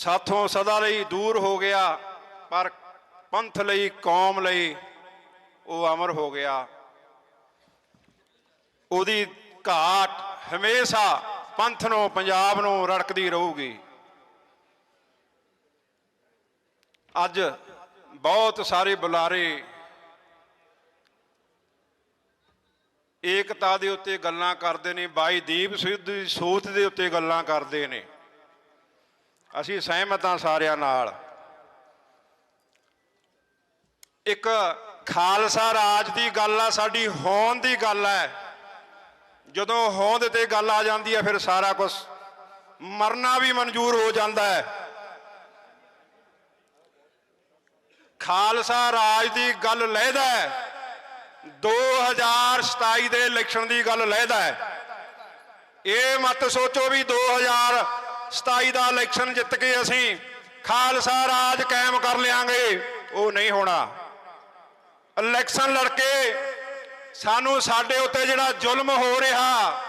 ਸਾਥੋਂ ਸਦਾ ਲਈ ਦੂਰ ਹੋ ਗਿਆ, ਪਰ ਪੰਥ ਲਈ, ਕੌਮ ਲਈ ਉਹ ਅਮਰ ਹੋ ਗਿਆ। ਉਹਦੀ ਘਾਟ ਹਮੇਸ਼ਾ ਪੰਥ ਨੂੰ, ਪੰਜਾਬ ਨੂੰ ਰੜਕਦੀ ਰਹੂਗੀ। ਅੱਜ ਬਹੁਤ ਸਾਰੇ ਬੁਲਾਰੇ ਏਕਤਾ ਦੇ ਉੱਤੇ ਗੱਲਾਂ ਕਰਦੇ ਨੇ, ਬਾਈ ਦੀਪ ਸਿੱਧ ਦੀ ਸੋਚ ਦੇ ਉੱਤੇ ਗੱਲਾਂ ਕਰਦੇ ਨੇ। ਅਸੀਂ ਸਹਿਮਤ ਹਾਂ ਸਾਰਿਆਂ ਨਾਲ। ਇੱਕ ਖਾਲਸਾ ਰਾਜ ਦੀ ਗੱਲ ਆ, ਸਾਡੀ ਹੋਂਦ ਦੀ ਗੱਲ ਹੈ ਜਦੋਂ ਹੋਂਦ ਤੇ ਗੱਲ ਆ ਜਾਂਦੀ ਹੈ ਫਿਰ ਸਾਰਾ ਕੁਝ ਮਰਨਾ ਵੀ ਮਨਜ਼ੂਰ ਹੋ ਜਾਂਦਾ ਹੈ। ਖਾਲਸਾ ਰਾਜ ਦੀ ਗੱਲ ਲੈਦਾ ਹੈ। 2027 ਦੇ ਇਲੈਕਸ਼ਨ ਦੀ ਗੱਲ ਲੈਦਾ ਹੈ। ਇਹ ਮਤ ਸੋਚੋ ਵੀ 2027 ਦਾ ਇਲੈਕਸ਼ਨ ਜਿੱਤ ਕੇ ਅਸੀਂ ਖਾਲਸਾ ਰਾਜ ਕਾਇਮ ਕਰ ਲਿਆਂਗੇ, ਉਹ ਨਹੀਂ ਹੋਣਾ। ਇਲੈਕਸ਼ਨ ਲੜ ਕੇ ਸਾਨੂੰ ਸਾਡੇ ਉੱਤੇ ਜਿਹੜਾ ਜ਼ੁਲਮ ਹੋ ਰਿਹਾ,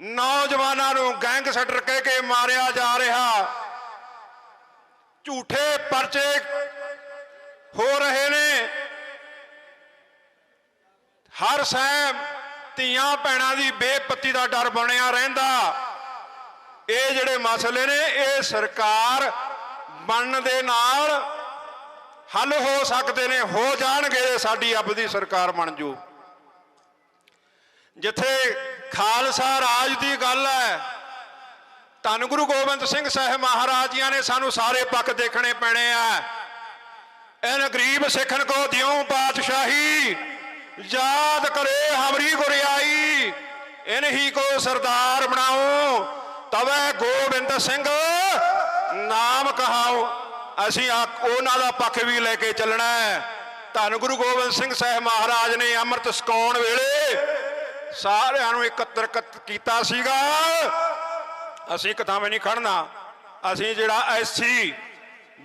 ਨੌਜਵਾਨਾਂ ਨੂੰ ਗੈਂਗਸਟਰ ਕਹਿ ਕੇ ਮਾਰਿਆ ਜਾ ਰਿਹਾ, ਝੂਠੇ ਪਰਚੇ ਹੋ ਰਹੇ ਨੇ। ਹਰ ਸੈਮ ਧੀਆਂ ਭੈਣਾਂ ਦੀ ਬੇਪੱਤੀ ਦਾ ਡਰ ਬਣਿਆ ਰਹਿੰਦਾ। ਇਹ ਜਿਹੜੇ ਮਸਲੇ ਨੇ, ਇਹ ਸਰਕਾਰ ਬਣਨ ਦੇ ਨਾਲ ਹੱਲ ਹੋ ਸਕਦੇ ਨੇ, ਹੋ ਜਾਣਗੇ ਜੇ ਸਾਡੀ ਆਪਦੀ ਸਰਕਾਰ ਬਣ ਜੂ। ਜਿੱਥੇ ਖਾਲਸਾ ਰਾਜ ਦੀ ਗੱਲ ਹੈ, ਧੰਨ ਗੁਰੂ ਗੋਬਿੰਦ ਸਿੰਘ ਸਾਹਿਬ ਮਹਾਰਾਜ ਜੀਆਂ ਨੇ ਸਾਨੂੰ ਸਾਰੇ ਪੱਖ ਦੇਖਣੇ ਪੈਣੇ ਆ। ਇਹਨ ਗਰੀਬ ਸਿੱਖਣ ਕੋ ਦਿਓ ਪਾਤਸ਼ਾਹੀ, ਯਾਦ ਕਰੇ ਹਮਰੀ ਗੁਰਿਆਈ ਇਨ ਹੀ ਕੋ ਸਰਦਾਰ ਬਣਾਓ ਤਵੇ ਗੋਬਿੰਦ ਸਿੰਘ, ਨਾਮ ਕਹਾਓ। ਅਸੀਂ ਉਹਨਾਂ ਦਾ ਪੱਖ ਵੀ ਲੈ ਕੇ ਚੱਲਣਾ ਹੈ। ਧੰਨ ਗੁਰੂ ਗੋਬਿੰਦ ਸਿੰਘ ਸਾਹਿਬ ਮਹਾਰਾਜ ਨੇ ਅੰਮ੍ਰਿਤ ਛਕਾਉਣ ਵੇਲੇ ਸਾਰਿਆਂ ਨੂੰ ਇਕੱਤਰ ਕੀਤਾ ਸੀਗਾ। ਅਸੀਂ ਕਿਤਾਬੇ ਨਹੀਂ ਖੜਨਾ। ਅਸੀਂ ਜਿਹੜਾ ਐਸਸੀ,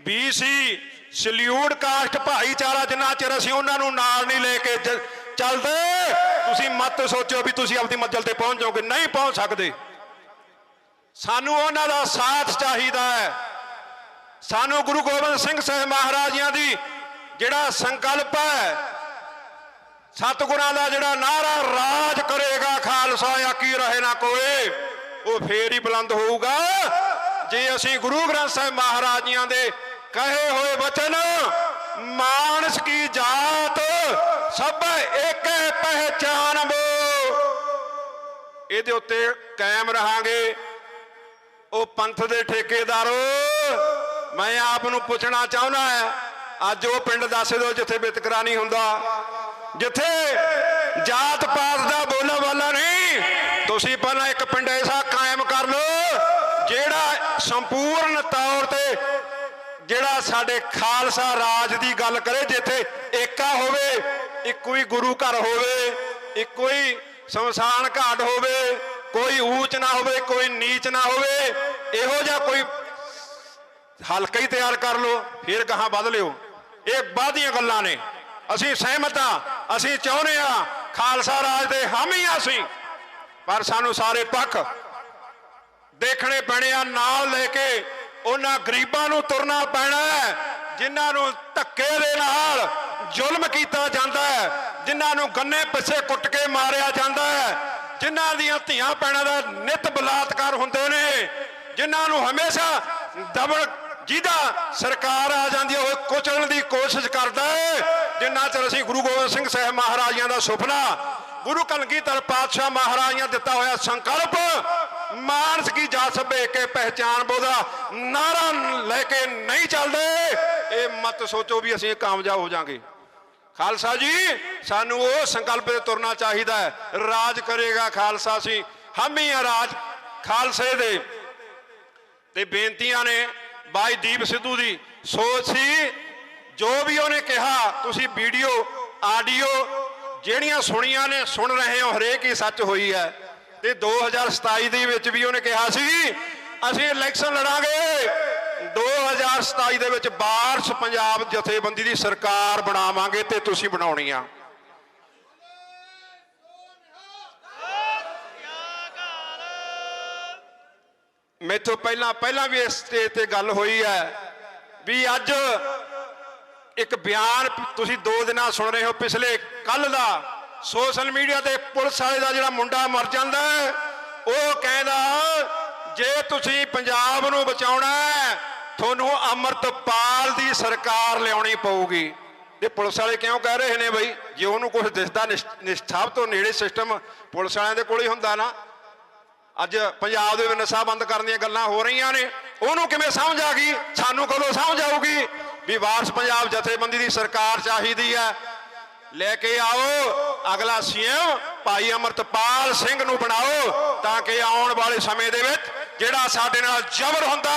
ਬੀਸੀ ਸਲਿਊਟ ਕਾਸਟ ਭਾਈਚਾਰਾ ਜਿੰਨਾ ਚਿਰ ਅਸੀਂ ਉਹਨਾਂ ਨੂੰ ਨਾਲ ਨਹੀਂ ਲੈ ਕੇ ਚੱਲਦੇ, ਤੁਸੀਂ ਮਤ ਸੋਚੋ ਵੀ ਤੁਸੀਂ ਆਪਣੀ ਮੰਜ਼ਿਲ ਤੇ ਪਹੁੰਚ ਜਾਓਗੇ। ਨਹੀਂ ਪਹੁੰਚ ਸਕਦੇ। ਸਾਨੂੰ ਉਹਨਾਂ ਦਾ ਸਾਥ ਚਾਹੀਦਾ ਹੈ। ਸਾਨੂੰ ਗੁਰੂ ਗੋਬਿੰਦ ਸਿੰਘ ਸਾਹਿਬ ਮਹਾਰਾਜਿਆਂ ਦੀ ਜਿਹੜਾ ਸੰਕਲਪ ਹੈ, ਸਤਿਗੁਰਾਂ ਦਾ ਜਿਹੜਾ ਨਾਰਾ ਰਾਜ ਕਰੇਗਾ ਖਾਲਸਾ ਆਕੀ ਰਹੇ ਨਾ ਕੋਏ ਉਹ ਫੇਰ ਹੀ ਬੁਲੰਦ ਹੋਊਗਾ। ਜੇ ਅਸੀਂ ਗੁਰੂ ਗ੍ਰੰਥ ਸਾਹਿਬ ਮਹਾਰਾਜਿਆਂ ਦੇ ਕਹੇ ਹੋਏ ਵਚਨ ਮਾਨਸ ਕੀ ਜਾਤ, ਸਭ ਇੱਕ ਪਹਿਚਾਨ ਬੋ ਇਹਦੇ ਉੱਤੇ ਕਾਇਮ ਰਹਾਂਗੇ। ਉਹ ਪੰਥ ਦੇ ਠੇਕੇਦਾਰੋ ਮੈਂ ਆਪ ਨੂੰ ਪੁੱਛਣਾ ਚਾਹੁੰਦਾ ਹਾਂ, ਅੱਜ ਉਹ ਪਿੰਡ ਦੱਸ ਦਿਓ ਜਿੱਥੇ ਵਿਤਕਰਾ ਨਹੀਂ ਹੁੰਦਾ। ਜਿੱਥੇ ਜਾਤ ਪਾਤ ਦਾ ਬੋਲਾ ਵਾਲਾ ਨਹੀਂ। ਤੁਸੀਂ ਪਹਿਲਾਂ ਇੱਕ ਪਿੰਡ ਐਸਾ ਕਾਇਮ ਕਰ ਲਓ, ਜਿਹੜਾ ਸੰਪੂਰਨ ਤੌਰ ਤੇ ਜਿਹੜਾ ਸਾਡੇ ਖਾਲਸਾ ਰਾਜ ਦੀ ਗੱਲ ਕਰੇ, ਜਿੱਥੇ ਏਕਾ ਹੋਵੇ, ਇੱਕੋ ਹੀ ਗੁਰੂ ਘਰ ਹੋਵੇ, ਇੱਕੋ ਹੀ ਸ਼ਮਸ਼ਾਨ ਘਾਟ ਹੋਵੇ ਕੋਈ ਊਚ ਨਾ ਹੋਵੇ, ਕੋਈ ਨੀਚ ਨਾ ਹੋਵੇ, ਇਹੋ ਜਿਹਾ ਕੋਈ ਹਲਕਾ ਹੀ ਤਿਆਰ ਕਰ ਲਓ, ਫਿਰ ਗਾਹਾਂ ਵੱਧ ਲਿਓ। ਇਹ ਬਾਦੀਆਂ ਗੱਲਾਂ ਨੇ। ਅਸੀਂ ਸਹਿਮਤ ਹਾਂ, ਅਸੀਂ ਚਾਹੁੰਦੇ ਹਾਂ, ਖਾਲਸਾ ਰਾਜ ਦੇ ਹਾਮੀ ਹਾਂ ਅਸੀਂ। ਪਰ ਸਾਨੂੰ ਸਾਰੇ ਪੱਖ ਦੇਖਣੇ ਪੈਣੇ ਆ, ਨਾਲ ਲੈ ਕੇ ਉਹਨਾਂ ਗਰੀਬਾਂ ਨੂੰ ਤੁਰਨਾ ਪੈਣਾ ਹੈ, ਜਿਨ੍ਹਾਂ ਨੂੰ ਧੱਕੇ ਦੇ ਨਾਲ ਜ਼ੁਲਮ ਕੀਤਾ ਜਾਂਦਾ ਹੈ, ਜਿਨ੍ਹਾਂ ਨੂੰ ਗੰਨੇ ਪਿੱਛੇ ਕੁੱਟ ਕੇ ਮਾਰਿਆ ਜਾਂਦਾ ਹੈ ਜਿਨ੍ਹਾਂ ਦੀਆਂ ਧੀਆਂ ਭੈਣਾਂ ਦਾ ਨਿਤ ਬਲਾਤਕਾਰ ਹੁੰਦੇ ਨੇ, ਜਿਨ੍ਹਾਂ ਨੂੰ ਹਮੇਸ਼ਾ ਦਬਲ ਜਿਹਦਾ ਸਰਕਾਰ ਆ ਜਾਂਦੀ ਹੈ, ਉਹ ਕੁਚਲਣ ਦੀ ਕੋਸ਼ਿਸ਼ ਕਰਦਾ ਹੈ। ਜਿੰਨਾ ਚਿਰ ਅਸੀਂ ਗੁਰੂ ਗੋਬਿੰਦ ਸਿੰਘ ਸਾਹਿਬ ਮਹਾਰਾਜਿਆਂ ਦਾ ਸੁਪਨਾ, ਗੁਰੂ ਕਲਗੀਧਰ ਪਾਤਸ਼ਾਹ ਮਹਾਰਾਜਿਆਂ ਦਿੱਤਾ ਹੋਇਆ ਸੰਕਲਪ, ਮਾਨਸ ਕੀ ਜਾ ਸਭੇ ਕੇ ਪਹਿਚਾਨ ਬੋਦਾ ਨਾਰਾ ਲੈ ਕੇ ਨਹੀਂ ਚੱਲਦੇ। ਇਹ ਮਤ ਸੋਚੋ ਵੀ ਅਸੀਂ ਕਾਮਯਾਬ ਹੋ ਜਾਾਂਗੇ। ਖਾਲਸਾ ਜੀ, ਸਾਨੂੰ ਉਹ ਸੰਕਲਪ ਤੇ ਤੁਰਨਾ ਚਾਹੀਦਾ ਹੈ। ਰਾਜ ਕਰੇਗਾ ਖਾਲਸਾ ਸੀ। ਹੀ ਆ ਰਾਜ ਖਾਲਸੇ ਦੇ। ਤੇ ਬੇਨਤੀਆਂ ਨੇ ਬਾਈ ਦੀਪ ਸਿੱਧੂ ਦੀ। ਸੋਚ ਸੀ, ਜੋ ਵੀ ਉਹਨੇ ਕਿਹਾ, ਤੁਸੀਂ ਵੀਡੀਓ, ਆਡੀਓ ਜਿਹੜੀਆਂ ਸੁਣੀਆਂ ਨੇ, ਸੁਣ ਰਹੇ ਹੋ, ਹਰੇਕ ਹੀ ਸੱਚ ਹੋਈ ਹੈ। ਤੇ 2027 ਦੇ ਵਿੱਚ ਵੀ ਉਹਨੇ ਕਿਹਾ ਸੀ, ਅਸੀਂ ਇਲੈਕਸ਼ਨ ਲੜਾਂਗੇ। 2027 ਦੇ ਵਿੱਚ ਬਾਰਸ਼ ਪੰਜਾਬ ਜਥੇਬੰਦੀ ਦੀ ਸਰਕਾਰ ਬਣਾਵਾਂਗੇ ਤੇ ਤੁਸੀਂ ਬਣਾਉਣੀ ਆ। ਮੈਥੋਂ ਪਹਿਲਾਂ ਪਹਿਲਾਂ ਵੀ ਇਸ ਸਟੇਜ ਤੇ ਗੱਲ ਹੋਈ ਹੈ ਵੀ ਅੱਜ ਇੱਕ ਬਿਆਨ ਤੁਸੀਂ ਦੋ ਦਿਨਾਂ ਸੁਣ ਰਹੇ ਹੋ ਪਿਛਲੇ ਕੱਲ ਦਾ। ਸੋਸ਼ਲ ਮੀਡੀਆ ਤੇ ਪੁਲਿਸ ਵਾਲੇ ਦਾ ਜਿਹੜਾ ਮੁੰਡਾ ਮਰ ਜਾਂਦਾ ਉਹ ਕਹਿੰਦਾ, ਜੇ ਤੁਸੀਂ ਪੰਜਾਬ ਨੂੰ ਬਚਾਉਣਾ ਹੈ ਤੁਹਾਨੂੰ ਅਮਰਤਪਾਲ ਦੀ ਸਰਕਾਰ ਲਿਆਉਣੀ ਪਊਗੀ। ਇਹ ਪੁਲਿਸ ਵਾਲੇ ਕਿਉਂ ਕਹਿ ਰਹੇ ਨੇ ਬਈ? ਜੇ ਉਹਨੂੰ ਕੁਝ ਦਿਸਦਾ ਨਿਸ਼- ਨਿਸ਼- ਤੋਂ ਨੇੜੇ ਸਿਸਟਮ ਪੁਲਿਸ ਵਾਲਿਆਂ ਦੇ ਕੋਲ ਹੀ ਹੁੰਦਾ ਨਾ। ਅੱਜ ਪੰਜਾਬ ਦੇ ਵਿੱਚ ਨਸ਼ਾ ਬੰਦ ਕਰਨ ਦੀਆਂ ਗੱਲਾਂ ਹੋ ਰਹੀਆਂ ਨੇ। ਉਹਨੂੰ ਕਿਵੇਂ ਸਮਝ ਆ ਗਈ? ਸਾਨੂੰ ਕਦੋਂ ਸਮਝ ਆਊਗੀ? ਵੀ ਵਾਰਸ ਪੰਜਾਬ ਜਥੇਬੰਦੀ ਦੀ ਸਰਕਾਰ ਚਾਹੀਦੀ ਹੈ। ਲੈ ਕੇ ਆਓ। ਅਗਲਾ ਸੀਐਮ ਭਾਈ ਅਮਰਤਪਾਲ ਸਿੰਘ ਨੂੰ ਬਣਾਓ ਤਾਂ ਕਿ ਆਉਣ ਵਾਲੇ ਸਮੇਂ ਦੇ ਵਿੱਚ ਜਿਹੜਾ ਸਾਡੇ ਨਾਲ ਜ਼ਬਰ ਹੁੰਦਾ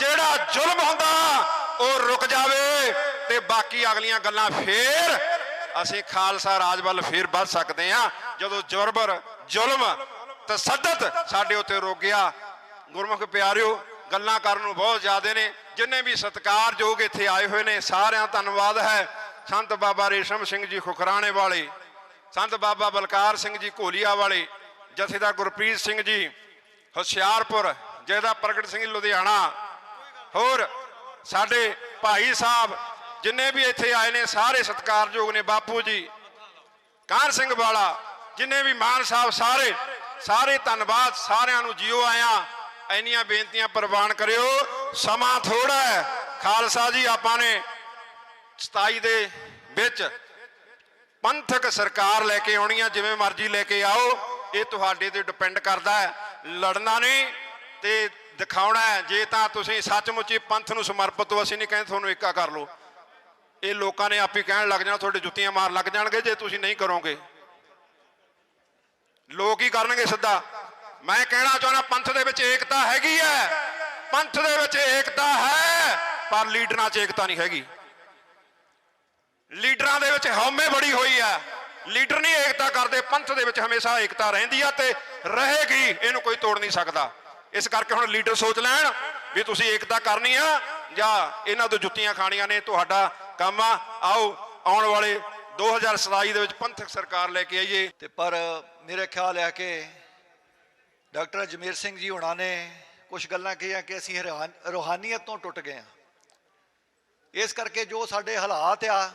ਜਿਹੜਾ ਜ਼ੁਲਮ ਹੁੰਦਾ, ਉਹ ਰੁਕ ਜਾਵੇ ਤੇ ਬਾਕੀ ਅਗਲੀਆਂ ਗੱਲਾਂ ਫੇਰ ਅਸੀਂ ਖਾਲਸਾ ਰਾਜ ਵੱਲ ਫੇਰ ਵੱਧ ਸਕਦੇ ਹਾਂ। ਜਦੋਂ ਜ਼ਬਰ ਜ਼ੁਲਮ, ਤਸੱਦਦ ਸਾਡੇ ਉੱਤੇ ਰੁਕ ਗਿਆ, ਗੁਰਮੁਖ ਪਿਆਰਿਓ, ਗੱਲਾਂ ਕਰਨ ਨੂੰ ਬਹੁਤ ਜ਼ਿਆਦੇ ਨੇ। ਜਿੰਨੇ ਵੀ ਸਤਿਕਾਰਯੋਗ ਇੱਥੇ ਆਏ ਹੋਏ ਨੇ, ਸਾਰਿਆਂ ਦਾ ਧੰਨਵਾਦ ਹੈ। ਸੰਤ ਬਾਬਾ ਰੇਸ਼ਮ ਸਿੰਘ ਜੀ ਖੁਖਰਾਣੇ ਵਾਲੇ, ਸੰਤ ਬਾਬਾ ਬਲਕਾਰ ਸਿੰਘ ਜੀ ਘੋਲੀਆ ਵਾਲੇ, ਜਥੇਦਾਰ ਗੁਰਪ੍ਰੀਤ ਸਿੰਘ ਜੀ ਹੁਸ਼ਿਆਰਪੁਰ ਜਥੇਦਾਰ ਪ੍ਰਗਟ ਸਿੰਘ ਜੀ ਲੁਧਿਆਣਾ ਹੋਰ ਸਾਡੇ ਭਾਈ ਸਾਹਿਬ ਜਿੰਨੇ ਵੀ ਇੱਥੇ ਆਏ ਨੇ, ਸਾਰੇ ਸਤਿਕਾਰਯੋਗ ਨੇ ਬਾਪੂ ਜੀ। ਕਾਹਨ ਸਿੰਘ ਵਾਲਾ, ਜਿੰਨੇ ਵੀ ਮਾਨ ਸਾਹਿਬ ਸਾਰੇ ਸਾਰੇ ਧੰਨਵਾਦ, ਸਾਰਿਆਂ ਨੂੰ ਜਿਉ ਆਇਆ। ਐਨੀਆਂ ਬੇਨਤੀਆਂ ਪ੍ਰਵਾਨ ਕਰਿਓ। ਸਮਾਂ ਥੋੜਾ ਹੈ। ਖਾਲਸਾ ਜੀ, ਆਪਾਂ ਨੇ 27 ਦੇ ਵਿੱਚ ਪੰਥਕ ਸਰਕਾਰ ਲੈ ਕੇ ਆਉਣੀ ਆ, ਜਿਵੇਂ ਮਰਜ਼ੀ ਲੈ ਕੇ ਆਓ। ਇਹ ਤੁਹਾਡੇ ਤੇ ਡਿਪੈਂਡ ਕਰਦਾ ਹੈ। ਲੜਨਾ ਨਹੀਂ ਤੇ ਦਿਖਾਉਣਾ ਜੇ ਤਾਂ ਤੁਸੀਂ ਸੱਚਮੁੱਚ ਪੰਥ ਨੂੰ ਸਮਰਪਿਤ ਹੋ, ਅਸੀਂ ਨਹੀਂ ਕਹਿੰਦੇ ਤੁਹਾਨੂੰ ਇੱਕਾ ਕਰ ਲਓ। ਇਹ ਲੋਕਾਂ ਨੇ ਆਪ ਹੀ ਕਹਿਣ ਲੱਗ ਜਾਣਾ, ਤੁਹਾਡੇ ਜੁੱਤੀਆਂ ਮਾਰ ਲੱਗ ਜਾਣਗੇ, ਜੇ ਤੁਸੀਂ ਨਹੀਂ ਕਰੋਗੇ। ਲੋਕ ਹੀ ਕਰਨਗੇ ਸਿੱਧਾ। ਮੈਂ ਕਹਿਣਾ ਚਾਹੁੰਦਾ, ਪੰਥ ਦੇ ਵਿੱਚ ਏਕਤਾ ਹੈਗੀ ਹੈ। ਪੰਥ ਦੇ ਵਿੱਚ ਏਕਤਾ ਹੈ, ਪਰ ਲੀਡਰਾਂ 'ਚ ਏਕਤਾ ਨਹੀਂ ਹੈਗੀ। ਲੀਡਰਾਂ ਦੇ ਵਿੱਚ ਹਉਮੈ ਬੜੀ ਹੋਈ ਹੈ। ਲੀਡਰ ਨਹੀਂ ਏਕਤਾ ਕਰਦੇ, ਪੰਥ ਦੇ ਵਿੱਚ ਹਮੇਸ਼ਾ ਏਕਤਾ ਰਹਿੰਦੀ ਆ ਤੇ ਰਹੇਗੀ, ਇਹਨੂੰ ਕੋਈ ਤੋੜ ਨਹੀਂ ਸਕਦਾ। ਇਸ ਕਰਕੇ ਹੁਣ ਲੀਡਰ ਸੋਚ ਲੈਣ ਵੀ ਤੁਸੀਂ ਏਕਤਾ ਕਰਨੀ ਆ ਜਾਂ ਇਹਨਾਂ ਤੋਂ ਜੁੱਤੀਆਂ ਖਾਣੀਆਂ ਨੇ, ਤੁਹਾਡਾ ਕੰਮ ਆ। ਆਓ, ਆਉਣ ਵਾਲੇ 2027 ਦੇ ਵਿੱਚ ਪੰਥਕ ਸਰਕਾਰ ਲੈ ਕੇ ਆਈਏ। ਤੇ ਪਰ ਮੇਰੇ ਖਿਆਲ ਹੈ ਕਿ ਡਾਕਟਰ ਜਮੀਰ ਸਿੰਘ ਜੀ ਹੋਣਾ ਨੇ ਕੁਝ ਗੱਲਾਂ ਕਹੀਆਂ ਕਿ ਅਸੀਂ ਰੂਹਾਨ- ਰੂਹਾਨੀਅਤ ਤੋਂ ਟੁੱਟ ਗਏ ਹਾਂ। ਇਸ ਕਰਕੇ ਜੋ ਸਾਡੇ ਹਾਲਾਤ ਆ,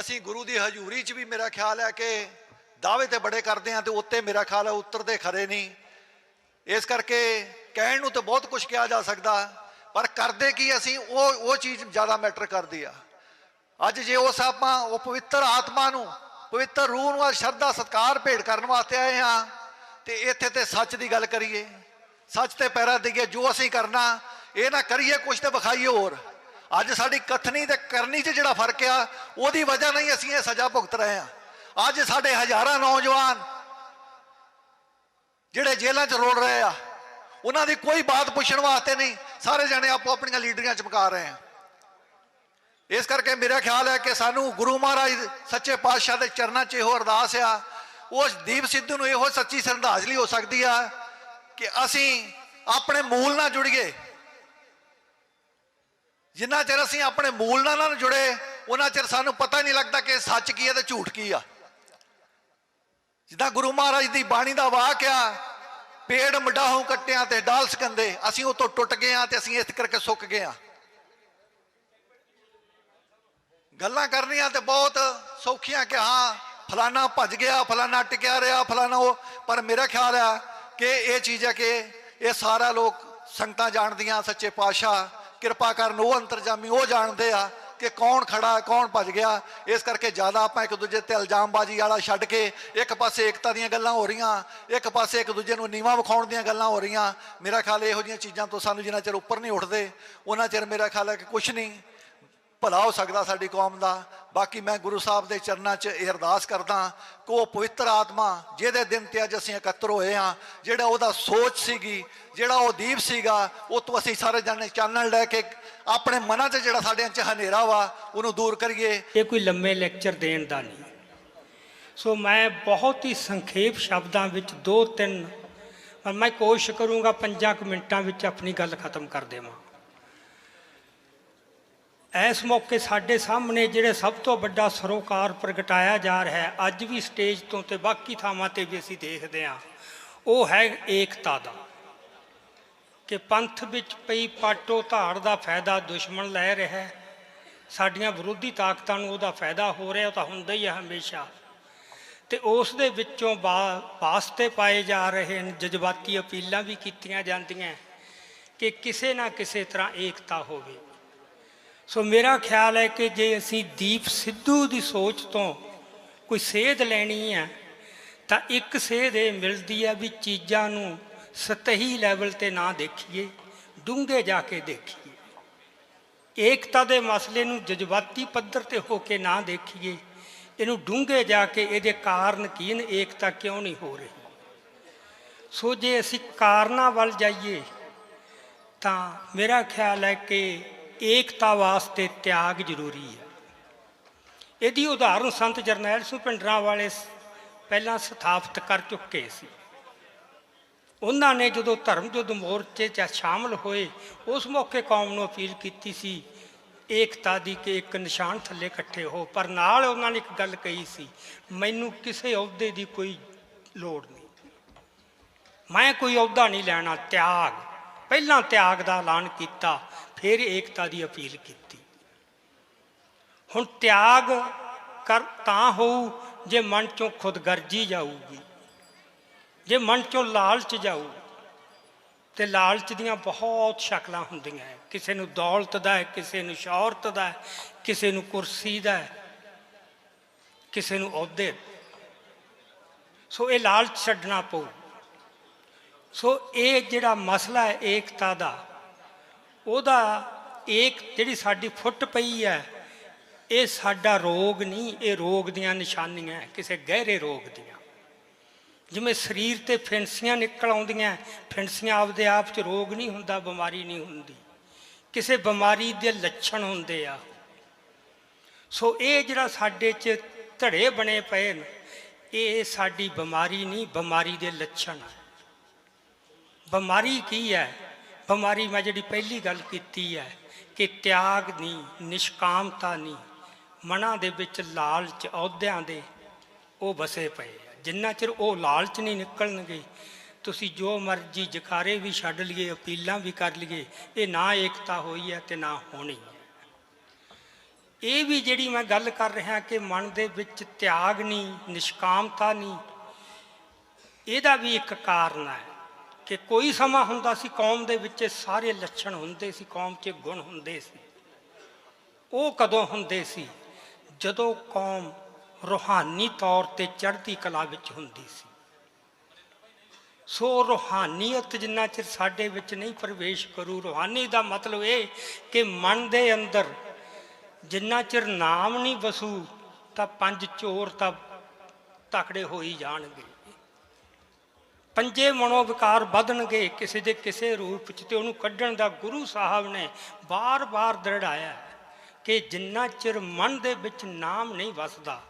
ਅਸੀਂ ਗੁਰੂ ਦੀ ਹਜ਼ੂਰੀ 'ਚ ਵੀ ਮੇਰਾ ਖਿਆਲ ਹੈ ਕਿ ਦਾਅਵੇ ਤੇ ਬੜੇ ਕਰਦੇ ਹਾਂ ਤੇ ਉੱਤੇ ਮੇਰਾ ਖਿਆਲ ਹੈ ਉਤਰਦੇ ਖਰੇ ਨਹੀਂ। ਇਸ ਕਰਕੇ ਕਹਿਣ ਨੂੰ ਤਾਂ ਬਹੁਤ ਕੁਝ ਕਿਹਾ ਜਾ ਸਕਦਾ, ਪਰ ਕਰਦੇ ਕੀ ਅਸੀਂ? ਉਹ ਉਹ ਚੀਜ਼ ਜ਼ਿਆਦਾ ਮੈਟਰ ਕਰਦੀ ਆ। ਅੱਜ ਜੇ ਉਸ ਆਪਾਂ, ਉਹ ਪਵਿੱਤਰ ਆਤਮਾ ਨੂੰ, ਪਵਿੱਤਰ ਰੂਹ ਨੂੰ ਸ਼ਰਧਾ, ਸਤਕਾਰ, ਭੇਟ ਕਰਨ ਵਾਸਤੇ ਆਏ ਹਾਂ, ਤੇ ਇੱਥੇ ਤੇ ਸੱਚ ਦੀ ਗੱਲ ਕਰੀਏ, ਸੱਚ ਤੇ ਪੈਰਾ ਦੇਈਏ ਜੋ ਅਸੀਂ ਕਰਨਾ, ਇਹ ਨਾ ਕਰੀਏ ਕੁਝ ਤੇ ਵਿਖਾਈਏ ਹੋਰ। ਅੱਜ ਸਾਡੀ ਕਥਨੀ ਤੇ ਕਰਨੀ 'ਚ ਜਿਹੜਾ ਫ਼ਰਕ ਆ, ਉਹਦੀ ਵਜ੍ਹਾ ਨਹੀਂ ਅਸੀਂ ਇਹ ਸਜ਼ਾ ਭੁਗਤ ਰਹੇ ਹਾਂ। ਅੱਜ ਸਾਡੇ ਹਜ਼ਾਰਾਂ ਨੌਜਵਾਨ ਜਿਹੜੇ ਜੇਲ੍ਹਾਂ 'ਚ ਰੋੜ ਰਹੇ ਆ, ਉਹਨਾਂ ਦੀ ਕੋਈ ਬਾਤ ਪੁੱਛਣ ਵਾਸਤੇ ਨਹੀਂ। ਸਾਰੇ ਜਣੇ ਆਪੋ ਆਪਣੀਆਂ ਲੀਡਰੀਆਂ ਚਮਕਾ ਰਹੇ ਆ। ਇਸ ਕਰਕੇ ਮੇਰਾ ਖਿਆਲ ਹੈ ਕਿ ਸਾਨੂੰ ਗੁਰੂ ਮਹਾਰਾਜ ਸੱਚੇ ਪਾਤਸ਼ਾਹ ਦੇ ਚਰਨਾਂ 'ਚ ਇਹੋ ਅਰਦਾਸ ਆ। ਉਸ ਦੀਪ ਸਿੱਧੂ ਨੂੰ ਇਹੋ ਸੱਚੀ ਸ਼ਰਧਾਂਜਲੀ ਹੋ ਸਕਦੀ ਆ ਕਿ ਅਸੀਂ ਆਪਣੇ ਮੂਲ ਨਾਲ ਜੁੜੀਏ। ਜਿੰਨਾ ਚਿਰ ਅਸੀਂ ਆਪਣੇ ਮੂਲ ਨਾਲ ਨਾ ਜੁੜੇ, ਉਹਨਾਂ ਚਿਰ ਸਾਨੂੰ ਪਤਾ ਨਹੀਂ ਲੱਗਦਾ ਕਿ ਸੱਚ ਕੀ ਹੈ ਤੇ ਝੂਠ ਕੀ ਆ। ਜਿੱਦਾਂ ਗੁਰੂ ਮਹਾਰਾਜ ਦੀ ਬਾਣੀ ਦਾ ਵਾਕ ਆ, ਪੇੜ ਮਡਾਹੋਂ ਕੱਟਿਆਂ ਤੇ ਡਾਲ ਸਕੰਦੇ, ਅਸੀਂ ਉਹ ਤੋਂ ਟੁੱਟ ਗਏ ਆ ਤੇ ਅਸੀਂ ਇਸ ਕਰਕੇ ਸੁੱਕ ਗਏ ਆ। ਗੱਲਾਂ ਕਰਨੀਆਂ ਤੇ ਬਹੁਤ ਸੌਖੀਆਂ ਕਿ ਹਾਂ, ਫਲਾਨਾ ਭੱਜ ਗਿਆ, ਫਲਾਨਾ ਟਿਕਿਆ ਰਿਹਾ, ਫਲਾਨਾ ਉਹ, ਪਰ ਮੇਰਾ ਖਿਆਲ ਆ ਕਿ ਇਹ ਚੀਜ਼ ਹੈ ਕਿ ਇਹ ਸਾਰਾ ਲੋਕ ਸੰਗਤਾਂ ਜਾਣਦੀਆਂ ਸੱਚੇ ਪਾਤਸ਼ਾਹ, ਕਿਰਪਾ ਕਰਨ ਉਹ ਅੰਤਰਜਾਮੀ ਉਹ ਜਾਣਦੇ ਆ ਕਿ ਕੌਣ ਖੜਾ ਹੈ, ਕੌਣ ਭੱਜ ਗਿਆ ਇਸ ਕਰਕੇ ਜ਼ਿਆਦਾ ਆਪਾਂ ਇੱਕ ਦੂਜੇ ਤੇ ਇਲਜ਼ਾਮਬਾਜ਼ੀ ਵਾਲਾ ਛੱਡ ਕੇ ਇੱਕ ਪਾਸੇ ਏਕਤਾ ਦੀਆਂ ਗੱਲਾਂ ਹੋ ਰਹੀਆਂ ਇੱਕ ਪਾਸੇ ਇੱਕ ਦੂਜੇ ਨੂੰ ਨੀਵਾ ਵਿਖਾਉਣ ਦੀਆਂ ਗੱਲਾਂ ਹੋ ਰਹੀਆਂ। ਮੇਰਾ ਖਿਆਲ ਇਹੋ ਜਿਹੀਆਂ ਚੀਜ਼ਾਂ ਤੋਂ ਸਾਨੂੰ ਜਿੰਨਾ ਚਿਰ ਉੱਪਰ ਨਹੀਂ ਉੱਠਦੇ ਉਹਨਾਂ ਚਿਰ ਮੇਰਾ ਖਿਆਲ ਹੈ ਕਿ ਕੁਝ ਨਹੀਂ। ਭਲਾ ਹੋ ਸਕਦਾ ਸਾਡੀ ਕੌਮ ਦਾ। ਬਾਕੀ ਮੈਂ ਗੁਰੂ ਸਾਹਿਬ ਦੇ ਚਰਨਾਂ 'ਚ ਇਹ ਅਰਦਾਸ ਕਰਦਾ ਕਿ ਉਹ ਪਵਿੱਤਰ ਆਤਮਾ ਜਿਹਦੇ ਦਿਨ ਤੇ ਅੱਜ ਅਸੀਂ ਇਕੱਤਰ ਹੋਏ ਹਾਂ, ਜਿਹੜਾ ਉਹਦਾ ਸੋਚ ਸੀਗੀ, ਜਿਹੜਾ ਉਹ ਦੀਪ ਸੀਗਾ, ਉਹ ਤੋਂ ਅਸੀਂ ਸਾਰੇ ਜਾਣੇ ਚਾਨਣ ਲੈ ਕੇ ਆਪਣੇ ਮਨਾਂ 'ਚ ਜਿਹੜਾ ਸਾਡੇ 'ਚ ਹਨੇਰਾ ਵਾ, ਉਹਨੂੰ ਦੂਰ ਕਰੀਏ। ਇਹ ਕੋਈ ਲੰਮੇ ਲੈਕਚਰ ਦੇਣ ਦਾ ਨਹੀਂ। ਸੋ ਮੈਂ ਬਹੁਤ ਹੀ ਸੰਖੇਪ ਸ਼ਬਦਾਂ ਵਿੱਚ ਦੋ ਤਿੰਨ ਪਰ ਮੈਂ ਕੋਸ਼ਿਸ਼ ਕਰੂੰਗਾ ਪੰਜਾਂ ਕੁ ਮਿੰਟਾਂ ਵਿੱਚ ਆਪਣੀ ਗੱਲ ਖਤਮ ਕਰ ਦੇਵਾਂ। ਇਸ ਮੌਕੇ ਸਾਡੇ ਸਾਹਮਣੇ ਜਿਹੜੇ ਸਭ ਤੋਂ ਵੱਡਾ ਸਰੋਕਾਰ ਪ੍ਰਗਟਾਇਆ ਜਾ ਰਿਹਾ ਹੈ, ਅੱਜ ਵੀ ਸਟੇਜ ਤੋਂ ਤੇ ਬਾਕੀ ਥਾਵਾਂ ਤੇ ਵੀ ਅਸੀਂ ਦੇਖਦੇ ਹਾਂ। ਉਹ ਹੈ ਏਕਤਾ ਦਾ। ਕਿ ਪੰਥ ਵਿੱਚ ਪਈ ਪਾਟੋ ਧਾੜ ਦਾ ਫਾਇਦਾ ਦੁਸ਼ਮਣ ਲੈ ਰਿਹਾ ਹੈ, ਸਾਡੀਆਂ ਵਿਰੋਧੀ ਤਾਕਤਾਂ ਨੂੰ ਉਹਦਾ ਫਾਇਦਾ ਹੋ ਰਿਹਾ, ਉਹ ਤਾਂ ਹੁੰਦਾ ਹੀ ਹੈ ਹਮੇਸ਼ਾ। ਤੇ ਉਸ ਦੇ ਵਿੱਚੋਂ ਬਾ- ਵਾਸਤੇ ਪਾਏ ਜਾ ਰਹੇ ਨੇ ਜਜ਼ਬਾਤੀ ਅਪੀਲਾਂ ਵੀ ਕੀਤੀਆਂ ਜਾਂਦੀਆਂ ਕਿ ਕਿਸੇ ਨਾ ਕਿਸੇ ਤਰ੍ਹਾਂ ਏਕਤਾ ਹੋਵੇ। ਸੋ ਮੇਰਾ ਖਿਆਲ ਹੈ ਕਿ ਜੇ ਅਸੀਂ ਦੀਪ ਸਿੱਧੂ ਦੀ ਸੋਚ ਤੋਂ ਕੋਈ ਸੇਧ ਲੈਣੀ ਹੈ, ਤਾਂ ਇੱਕ ਸੇਧ ਇਹ ਮਿਲਦੀ ਹੈ ਵੀ ਚੀਜ਼ਾਂ ਨੂੰ ਸਤਹੀ ਲੈਵਲ ਤੇ ਨਾ ਦੇਖੀਏ, ਡੂੰਘੇ ਜਾ ਕੇ ਦੇਖੀਏ। ਏਕਤਾ ਦੇ ਮਸਲੇ ਨੂੰ ਜਜ਼ਬਾਤੀ ਪੱਧਰ ਤੇ ਹੋ ਕੇ ਨਾ ਦੇਖੀਏ, ਇਹਨੂੰ ਡੂੰਘੇ ਜਾ ਕੇ ਇਹਦੇ ਕਾਰਨ ਕੀ ਨੇ, ਏਕਤਾ ਕਿਉਂ ਨਹੀਂ ਹੋ ਰਹੀ? ਸੋ ਜੇ ਅਸੀਂ ਕਾਰਨਾਂ ਵੱਲ ਜਾਈਏ, ਤਾਂ ਮੇਰਾ ਖਿਆਲ ਹੈ ਕਿ ਏਕਤਾ ਵਾਸਤੇ ਤਿਆਗ ਜ਼ਰੂਰੀ ਹੈ। ਇਹਦੀ ਉਦਾਹਰਨ ਸੰਤ ਜਰਨੈਲ ਸਿੰਘ ਪਿੰਡਰਾਂ ਵਾਲੇ ਪਹਿਲਾਂ ਸਥਾਪਿਤ ਕਰ ਚੁੱਕੇ ਸੀ। ਉਹਨਾਂ ਨੇ ਜਦੋਂ ਧਰਮ ਯੁੱਧ ਮੋਰਚੇ 'ਚ ਸ਼ਾਮਲ ਹੋਏ, ਉਸ ਮੌਕੇ ਕੌਮ ਨੂੰ ਅਪੀਲ ਕੀਤੀ ਸੀ, ਏਕਤਾ ਦੀ ਕਿ ਇੱਕ ਨਿਸ਼ਾਨ ਥੱਲੇ ਇਕੱਠੇ ਹੋ। ਪਰ ਨਾਲ ਉਹਨਾਂ ਨੇ ਇੱਕ ਗੱਲ ਕਹੀ ਸੀ, ਮੈਨੂੰ ਕਿਸੇ ਅਹੁਦੇ ਦੀ ਕੋਈ ਲੋੜ ਨਹੀਂ। ਮੈਂ ਕੋਈ ਅਹੁਦਾ ਨਹੀਂ ਲੈਣਾ। ਤਿਆਗ। ਪਹਿਲਾਂ ਤਿਆਗ ਦਾ ਐਲਾਨ ਕੀਤਾ। ਫਿਰ ਏਕਤਾ ਦੀ ਅਪੀਲ ਕੀਤੀ। ਹੁਣ ਤਿਆਗ ਕਰ ਤਾਂ ਹੋਊ ਜੇ ਮਨ ਚੋਂ ਖੁਦਗਰਜੀ ਜਾਊਗੀ। ਜੇ ਮਨ ਚੋਂ ਲਾਲਚ ਜਾਊ, ਤੇ ਲਾਲਚ ਦੀਆਂ ਬਹੁਤ ਸ਼ਕਲਾਂ ਹੁੰਦੀਆਂ ਹੈ ਕਿਸੇ ਨੂੰ ਦੌਲਤ ਦਾ ਹੈ ਕਿਸੇ ਨੂੰ ਸ਼ੌਹਰਤ ਦਾ ਹੈ ਕਿਸੇ ਨੂੰ ਕੁਰਸੀ ਦਾ ਹੈ ਕਿਸੇ ਨੂੰ ਅਹੁਦੇ। ਸੋ ਇਹ ਲਾਲਚ ਛੱਡਣਾ ਪਊ। ਸੋ ਇਹ ਜਿਹੜਾ ਮਸਲਾ ਹੈ ਏਕਤਾ ਦਾ ਉਹਦਾ ਏਕ ਜਿਹੜੀ ਸਾਡੀ ਫੁੱਟ ਪਈ ਹੈ, ਇਹ ਸਾਡਾ ਰੋਗ ਨਹੀਂ, ਇਹ ਰੋਗ ਦੀਆਂ ਨਿਸ਼ਾਨੀਆਂ ਕਿਸੇ ਗਹਿਰੇ ਰੋਗ ਦੀਆਂ। ਜਿਵੇਂ ਸਰੀਰ ਤੇ ਫਿੰਸੀਆਂ ਨਿਕਲ ਆਉਂਦੀਆਂ ਫਿੰਸੀਆਂ ਆਪਦੇ ਆਪ 'ਚ ਰੋਗ ਨਹੀਂ ਹੁੰਦਾ, ਬਿਮਾਰੀ ਨਹੀਂ ਹੁੰਦੀ। ਕਿਸੇ ਬਿਮਾਰੀ ਦੇ ਲੱਛਣ ਹੁੰਦੇ ਆ। ਸੋ ਇਹ ਜਿਹੜਾ ਸਾਡੇ 'ਚ ਧੜੇ ਬਣੇ ਪਏ ਨੇ, ਇਹ ਸਾਡੀ ਬਿਮਾਰੀ ਨਹੀਂ, ਬਿਮਾਰੀ ਦੇ ਲੱਛਣ ਬਿਮਾਰੀ ਕੀ ਹੈ? ਬਿਮਾਰੀ ਮੈਂ ਜਿਹੜੀ ਪਹਿਲੀ ਗੱਲ ਕੀਤੀ ਹੈ ਕਿ ਤਿਆਗ ਨਹੀਂ, ਨਿਸ਼ਕਾਮਤਾ ਨਹੀਂ, ਮਨਾਂ ਦੇ ਵਿੱਚ ਲਾਲਚ ਅਹੁਦਿਆਂ ਦੇ ਉਹ ਵਸੇ ਪਏ ਜਿੰਨਾ ਚਿਰ ਉਹ ਲਾਲਚ ਨਹੀਂ ਨਿਕਲਣਗੇ, ਤੁਸੀਂ ਜੋ ਮਰਜ਼ੀ ਜਕਾਰੇ ਵੀ ਛੱਡ ਲਈਏ, ਅਪੀਲਾਂ ਵੀ ਕਰ ਲਈਏ, ਇਹ ਨਾ ਏਕਤਾ ਹੋਈ ਹੈ ਤੇ ਨਾ ਹੋਣੀ ਹੈ। ਇਹ ਵੀ ਜਿਹੜੀ ਮੈਂ ਗੱਲ ਕਰ ਰਿਹਾ ਕਿ ਮਨ ਦੇ ਵਿੱਚ ਤਿਆਗ ਨਹੀਂ, ਨਿਸ਼ਕਾਮਤਾ ਨਹੀਂ, ਇਹਦਾ ਵੀ ਇੱਕ ਕਾਰਨ ਹੈ। ਕਿ ਕੋਈ ਸਮਾਂ ਹੁੰਦਾ ਸੀ ਕੌਮ ਦੇ ਵਿੱਚ ਸਾਰੇ ਲੱਛਣ ਹੁੰਦੇ ਸੀ, ਕੌਮ 'ਚ ਗੁਣ ਹੁੰਦੇ ਸੀ। ਉਹ ਕਦੋਂ ਹੁੰਦੇ ਸੀ? ਜਦੋਂ ਕੌਮ ਰੂਹਾਨੀ ਤੌਰ ਤੇ ਚੜ੍ਹਦੀ ਕਲਾ ਵਿੱਚ ਹੁੰਦੀ ਸੀ। ਸੋ ਰੂਹਾਨੀਅਤ ਜਿੰਨਾ ਚਿਰ ਸਾਡੇ ਵਿੱਚ ਨਹੀਂ ਪ੍ਰਵੇਸ਼ ਕਰੂ, ਰੂਹਾਨੀ ਦਾ ਮਤਲਬ ਇਹ ਕਿ ਮਨ ਦੇ ਅੰਦਰ ਜਿੰਨਾ ਚਿਰ ਨਾਮ ਨਹੀਂ ਵਸੂ, ਤਾਂ ਪੰਜ ਚੋਰ ਤਾਂ ਤਕੜੇ ਹੋ ਹੀ ਜਾਣਗੇ। ਪੰਜੇ ਮਨੋਵਿਕਾਰ ਵਧਣਗੇ ਕਿਸੇ ਦੇ ਕਿਸੇ ਰੂਪ ਚ ਤੇ ਉਹਨੂੰ ਕੱਢਣ ਦਾ ਗੁਰੂ ਸਾਹਿਬ ਨੇ ਬਾਰ-ਬਾਰ ਦ੍ਰਿੜਾਇਆ ਹੈ ਕਿ ਜਿੰਨਾ ਚਿਰ ਮਨ ਦੇ ਵਿੱਚ ਨਾਮ ਨਹੀਂ ਵਸਦਾ,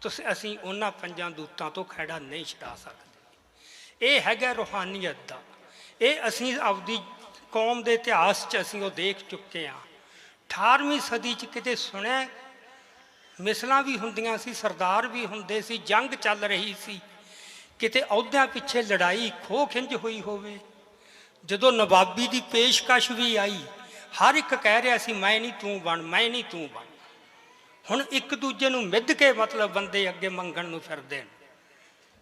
ਤੁਸੀਂ, ਅਸੀਂ ਉਹਨਾਂ ਪੰਜਾਂ ਦੂਤਾਂ ਤੋਂ ਖੜਾ ਨਹੀਂ ਛਡਾ ਸਕਦੇ। ਇਹ ਹੈਗਾ ਰੂਹਾਨੀਅਤ ਦਾ। ਇਹ ਅਸੀਂ ਆਪਦੀ ਕੌਮ ਦੇ ਇਤਿਹਾਸ 'ਚ ਅਸੀਂ ਉਹ ਦੇਖ ਚੁੱਕੇ ਹਾਂ। 18ਵੀਂ ਸਦੀ 'ਚ ਕਿਤੇ ਸੁਣਿਆ, ਮਿਸਲਾਂ ਵੀ ਹੁੰਦੀਆਂ ਸੀ, ਸਰਦਾਰ ਵੀ ਹੁੰਦੇ ਸੀ, ਜੰਗ ਚੱਲ ਰਹੀ ਸੀ। ਕਿਤੇ ਅਹੁਦਿਆਂ ਪਿੱਛੇ ਲੜਾਈ ਖੋ ਖਿੰਝ ਹੋਈ ਹੋਵੇ। ਜਦੋਂ ਨਵਾਬੀ ਦੀ ਪੇਸ਼ਕਸ਼ ਵੀ ਆਈ, ਹਰ ਇੱਕ ਕਹਿ ਰਿਹਾ ਸੀ, ਮੈਂ ਨਹੀਂ ਤੂੰ ਬਣ, ਮੈਂ ਨਹੀਂ ਤੂੰ ਬਣ। ਹੁਣ ਇੱਕ ਦੂਜੇ ਨੂੰ ਮਿੱਧ ਕੇ ਮਤਲਬ ਬੰਦੇ ਅੱਗੇ ਮੰਗਣ ਨੂੰ ਫਿਰਦੇ ਨੇ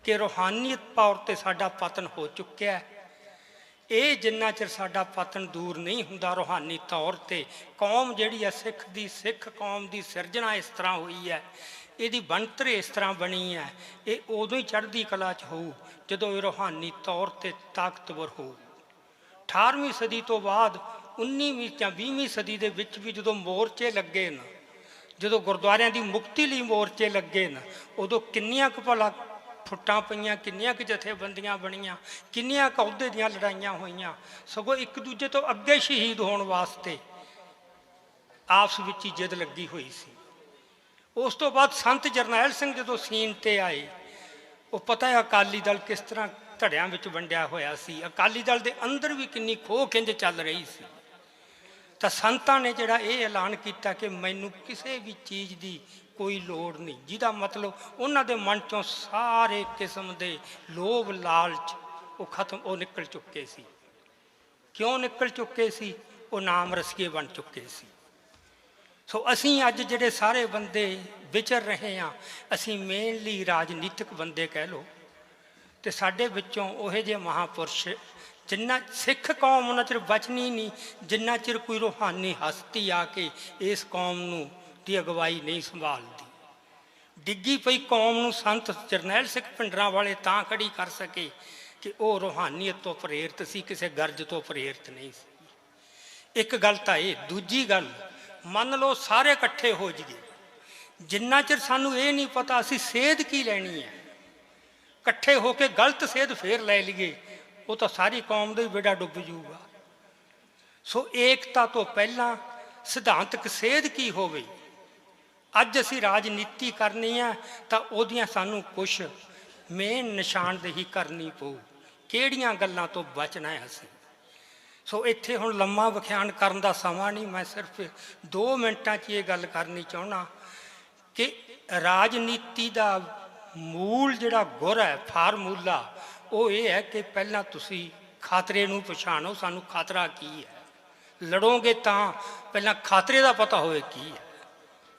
ਕਿ ਰੂਹਾਨੀਅਤ ਤੌਰ ਤੇ ਸਾਡਾ ਪਤਨ ਹੋ ਚੁੱਕਿਆ ਹੈ। ਇਹ ਜਿੰਨਾ ਚਿਰ ਸਾਡਾ ਪਤਨ ਦੂਰ ਨਹੀਂ ਹੁੰਦਾ ਰੂਹਾਨੀ ਤੌਰ ਤੇ, ਕੌਮ ਜਿਹੜੀ ਹੈ, ਸਿੱਖ ਦੀ ਸਿੱਖ ਕੌਮ ਦੀ ਸਿਰਜਣਾ ਇਸ ਤਰ੍ਹਾਂ ਹੋਈ ਹੈ ਇਹਦੀ ਬਣਤਰ ਇਸ ਤਰ੍ਹਾਂ ਬਣੀ ਹੈ, ਇਹ ਉਦੋਂ ਹੀ ਚੜ੍ਹਦੀ ਕਲਾ 'ਚ ਹੋਊ, ਜਦੋਂ ਇਹ ਰੂਹਾਨੀ ਤੌਰ ਤੇ ਤਾਕਤਵਰ ਹੋਊ। 18ਵੀਂ ਸਦੀ ਤੋਂ ਬਾਅਦ 19ਵੀਂ ਜਾਂ 20ਵੀਂ ਸਦੀ ਦੇ ਵਿੱਚ ਵੀ ਜਦੋਂ ਮੋਰਚੇ ਲੱਗੇ ਨਾ, ਜਦੋਂ ਗੁਰਦੁਆਰਿਆਂ ਦੀ ਮੁਕਤੀ ਲਈ ਮੋਰਚੇ ਲੱਗੇ ਨਾ, ਉਦੋਂ ਕਿੰਨੀਆਂ ਕੁ ਭਲਾ ਫੁੱਟਾਂ ਪਈਆਂ, ਕਿੰਨੀਆਂ ਕੁ ਜਥੇਬੰਦੀਆਂ ਬਣੀਆਂ, ਕਿੰਨੀਆਂ ਕੁ ਅਹੁਦੇ ਦੀਆਂ ਲੜਾਈਆਂ ਹੋਈਆਂ, ਸਗੋਂ ਇੱਕ ਦੂਜੇ ਤੋਂ ਅੱਗੇ ਸ਼ਹੀਦ ਹੋਣ ਵਾਸਤੇ ਆਪਸ ਵਿੱਚ ਹੀ ਜਿੱਦ ਲੱਗੀ ਹੋਈ ਸੀ। ਉਸ ਤੋਂ ਬਾਅਦ ਸੰਤ ਜਰਨੈਲ ਸਿੰਘ ਜਦੋਂ ਸੀਨ ਤੇ ਆਏ, ਉਹ ਪਤਾ ਹੈ ਅਕਾਲੀ ਦਲ ਕਿਸ ਤਰ੍ਹਾਂ ਧੜਿਆਂ ਵਿੱਚ ਵੰਡਿਆ ਹੋਇਆ ਸੀ। ਅਕਾਲੀ ਦਲ ਦੇ ਅੰਦਰ ਵੀ ਕਿੰਨੀ ਖੋਹ ਖਿੰਝ ਚੱਲ ਰਹੀ ਸੀ। ਤਾਂ ਸੰਤਾਂ ਨੇ ਜਿਹੜਾ ਇਹ ਐਲਾਨ ਕੀਤਾ ਕਿ ਮੈਨੂੰ ਕਿਸੇ ਵੀ ਚੀਜ਼ ਦੀ ਕੋਈ ਲੋੜ ਨਹੀਂ, ਜਿਹਦਾ ਮਤਲਬ ਉਹਨਾਂ ਦੇ ਮਨ ਚੋਂ ਸਾਰੇ ਕਿਸਮ ਦੇ ਲੋਭ ਲਾਲਚ, ਉਹ ਖਤਮ, ਉਹ ਨਿਕਲ ਚੁੱਕੇ ਸੀ। ਕਿਉਂ ਨਿਕਲ ਚੁੱਕੇ ਸੀ? ਉਹ ਨਾਮ ਰਸੀਏ ਬਣ ਚੁੱਕੇ ਸੀ। ਸੋ ਅਸੀਂ ਅੱਜ ਜਿਹੜੇ ਸਾਰੇ ਬੰਦੇ ਵਿਚਰ ਰਹੇ ਹਾਂ, ਅਸੀਂ ਮੇਨਲੀ ਰਾਜਨੀਤਿਕ ਬੰਦੇ ਕਹਿ ਲਓ। ਤੇ ਸਾਡੇ ਵਿੱਚੋਂ ਉਹੇ ਜਿਹੇ ਮਹਾਪੁਰਸ਼, ਜਿੰਨਾ ਸਿੱਖ ਕੌਮ ਉਹਨਾਂ ਚਿਰ ਬਚਣੀ ਨਹੀਂ, ਜਿੰਨਾ ਚਿਰ ਕੋਈ ਰੂਹਾਨੀ ਹਸਤੀ ਆ ਕੇ ਇਸ ਕੌਮ ਨੂੰ ਦੀ ਅਗਵਾਈ ਨਹੀਂ ਸੰਭਾਲਦੀ। ਡਿੱਗੀ ਪਈ ਕੌਮ ਨੂੰ ਸੰਤ ਜਰਨੈਲ ਸਿੰਘ ਪਿੰਡਰਾਂ ਵਾਲੇ ਤਾਂ ਖੜੀ ਕਰ ਸਕੇ ਕਿ ਉਹ ਰੂਹਾਨੀਅਤ ਤੋਂ ਪ੍ਰੇਰਿਤ ਸੀ, ਕਿਸੇ ਗਰਜ ਤੋਂ ਪ੍ਰੇਰਿਤ ਨਹੀਂ ਸੀ। ਇੱਕ ਗੱਲ ਤਾਂ ਇਹ, ਦੂਜੀ ਗੱਲ ਮੰਨ ਲਓ ਸਾਰੇ ਇਕੱਠੇ ਹੋ ਜੀਏ ਜਿੰਨਾ ਚਿਰ ਸਾਨੂੰ ਇਹ ਨਹੀਂ ਪਤਾ ਅਸੀਂ ਸੇਧ ਕੀ ਲੈਣੀ ਹੈ। ਇਕੱਠੇ ਹੋ ਕੇ ਗਲਤ ਸੇਧ ਫੇਰ ਲੈ ਲਈਏ, ਉਹ ਤਾਂ ਸਾਰੀ ਕੌਮ ਦਾ ਹੀ ਬੇੜਾ ਡੁੱਬ ਜੂਗਾ ਸੋ ਏਕਤਾ ਤੋਂ ਪਹਿਲਾਂ ਸਿਧਾਂਤਕ ਸੇਧ ਕੀ ਹੋਵੇ? ਅੱਜ ਅਸੀਂ ਰਾਜਨੀਤੀ ਕਰਨੀ ਆ ਤਾਂ ਉਹਦੀਆਂ ਸਾਨੂੰ ਕੁਝ ਮੇਨ ਨਿਸ਼ਾਨਦੇਹੀ ਕਰਨੀ ਪਊ। ਕਿਹੜੀਆਂ ਗੱਲਾਂ ਤੋਂ ਬਚਣਾ ਹੈ ਅਸੀਂ? ਸੋ ਇੱਥੇ ਹੁਣ ਲੰਮਾ ਵਿਖਿਆਨ ਕਰਨ ਦਾ ਸਮਾਂ ਨਹੀਂ, ਮੈਂ ਸਿਰਫ 2 ਮਿੰਟਾਂ 'ਚ ਇਹ ਗੱਲ ਕਰਨੀ ਚਾਹਣਾ ਕਿ ਰਾਜਨੀਤੀ ਦਾ ਮੂਲ ਜਿਹੜਾ ਗੁਰ ਹੈ, ਫਾਰਮੂਲਾ, ਉਹ ਇਹ ਹੈ ਕਿ ਪਹਿਲਾਂ ਤੁਸੀਂ ਖਾਤਰੇ ਨੂੰ ਪਛਾਣੋ, ਸਾਨੂੰ ਖਾਤਰਾ ਕੀ ਹੈ? ਲੜੋਗੇ ਤਾਂ ਪਹਿਲਾਂ ਖਾਤਰੇ ਦਾ ਪਤਾ ਹੋਵੇ ਕੀ ਹੈ।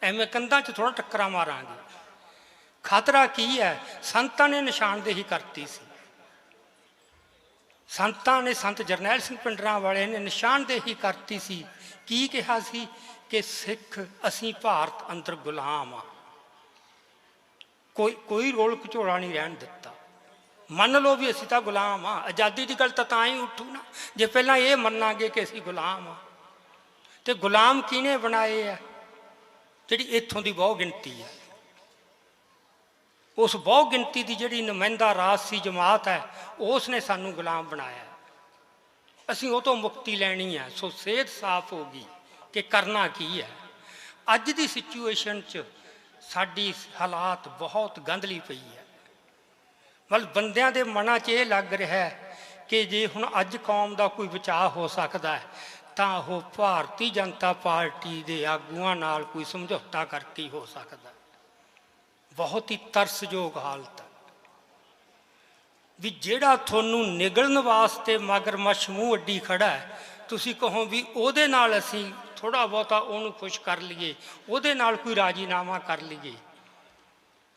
ਐਵੇਂ ਕੰਧਾਂ 'ਚ ਥੋੜਾ ਟੱਕਰਾਂ ਮਾਰਾਂਗੇ। ਖਾਤਰਾ ਕੀ ਹੈ? ਸੰਤਾਂ ਨੇ ਨਿਸ਼ਾਨਦੇਹੀ ਕਰਤੀ ਸੀ। ਸੰਤਾਂ ਨੇ ਸੰਤ ਜਰਨੈਲ ਸਿੰਘ ਪਿੰਡਰਾਂ ਵਾਲੇ ਨੇ ਨਿਸ਼ਾਨਦੇਹੀ ਕਰਤੀ ਸੀ। ਕੀ ਕਿਹਾ ਸੀ? ਕਿ ਸਿੱਖ, ਅਸੀਂ ਭਾਰਤ ਅੰਦਰ ਗੁਲਾਮ ਆ ਕੋਈ ਕੋਈ ਰੋਲ ਘਚੋੜਾ ਨਹੀਂ ਰਹਿਣ ਦਿੱਤਾ। ਮੰਨ ਲਓ ਵੀ ਅਸੀਂ ਤਾਂ ਗੁਲਾਮ ਆ ਆਜ਼ਾਦੀ ਦੀ ਗੱਲ ਤਾਂ ਤਾਂ ਹੀ ਉੱਠੂ ਨਾ। ਜੇ ਪਹਿਲਾਂ ਇਹ ਮੰਨਾਂਗੇ ਕਿ ਅਸੀਂ ਗੁਲਾਮ ਆ ਤੇ ਗੁਲਾਮ ਕਿਹਨੇ ਬਣਾਏ ਆ? ਜਿਹੜੀ ਇੱਥੋਂ ਦੀ ਬਹੁ ਗਿਣਤੀ ਹੈ ਉਸ ਬਹੁ ਗਿਣਤੀ ਦੀ ਜਿਹੜੀ ਨੁਮਾਇੰਦਾ ਰਾਜਸੀ ਜਮਾਤ ਹੈ, ਉਸ ਨੇ ਸਾਨੂੰ ਗੁਲਾਮ ਬਣਾਇਆ। ਅਸੀਂ ਉਹ ਤੋਂ ਮੁਕਤੀ ਲੈਣੀ ਹੈ। ਸੋ ਸੇਧ ਸਾਫ਼ ਹੋ ਗਈ ਕਿ ਕਰਨਾ ਕੀ ਹੈ। ਅੱਜ ਦੀ ਸਿਚੁਏਸ਼ਨ 'ਚ ਸਾਡੀ ਹਾਲਾਤ ਬਹੁਤ ਗੰਧਲੀ ਪਈ ਹੈ। ਮਤਲਬ ਬੰਦਿਆਂ ਦੇ ਮਨਾਂ 'ਚ ਇਹ ਲੱਗ ਰਿਹਾ ਹੈ ਕਿ ਜੇ ਹੁਣ ਅੱਜ ਕੌਮ ਦਾ ਕੋਈ ਬਚਾਅ ਹੋ ਸਕਦਾ ਹੈ, ਤਾਂ ਉਹ ਭਾਰਤੀ ਜਨਤਾ ਪਾਰਟੀ ਦੇ ਆਗੂਆਂ ਨਾਲ ਕੋਈ ਸਮਝੌਤਾ ਕਰਕੇ ਹੀ ਹੋ ਸਕਦਾ ਬਹੁਤ ਹੀ ਤਰਸਯੋਗ ਹਾਲਤ ਹੈ। ਵੀ ਜਿਹੜਾ ਤੁਹਾਨੂੰ ਨਿਗਲਣ ਵਾਸਤੇ ਮਗਰਮੱਛ ਮੂੰਹ ਅੱਡੀ ਖੜਾ ਹੈ, ਤੁਸੀਂ ਕਹੋ ਵੀ ਉਹਦੇ ਨਾਲ ਅਸੀਂ ਥੋੜਾ ਬਹੁਤਾ ਉਹਨੂੰ ਖੁਸ਼ ਕਰ ਲਈਏ, ਉਹਦੇ ਨਾਲ ਕੋਈ ਰਾਜੀਨਾਮਾ ਕਰ ਲਈਏ।